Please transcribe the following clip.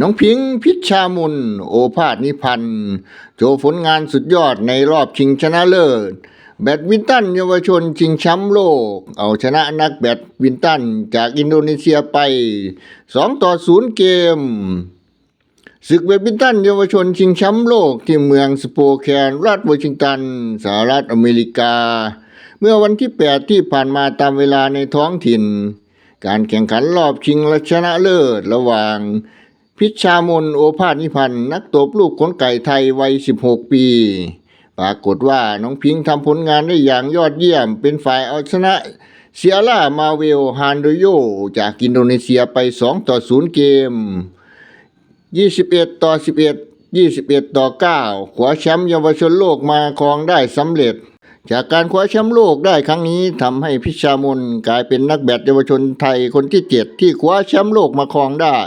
น้องพิงพิชามุนโอภาสนิพันธ์โชว์ผลงานสุดยอดในรอบชิงชนะเลิศ แบดมินตันเยาวชนชิงแชมป์โลก เอาชนะนักแบดมินตันจากอินโดนีเซียไป 2 ต่อ 0 เกมศึกแบดมินตันเยาวชนชิงแชมป์โลกที่เมืองสโปแคนรัฐวอชิงตันสหรัฐอเมริกา เมื่อวันที่ 8 ที่ผ่านมาตามเวลาในท้องถิ่น การแข่งขันรอบชิงชนะเลิศระหว่าง พิชามนโอภาสนิพันธ์นักตบลูกขนไก่ไทยวัย 16 ปี ปรากฏว่าน้องพิงทำผลงานได้อย่างยอดเยี่ยม เป็นฝ่ายเอาชนะเซียร่ามาเวลฮานโดโย จากอินโดนีเซียไป 2 ต่อ 0 เกม 21 ต่อ 11 21 ต่อ 9 ขวาแชมป์เยาวชนโลกมาครองได้สำเร็จ จากการคว้าแชมป์โลกได้ครั้งนี้ทำให้พิชชามนกลายเป็นนักแบดเยาวชนไทยคนที่ 7 ที่คว้าแชมป์โลกมาครองได้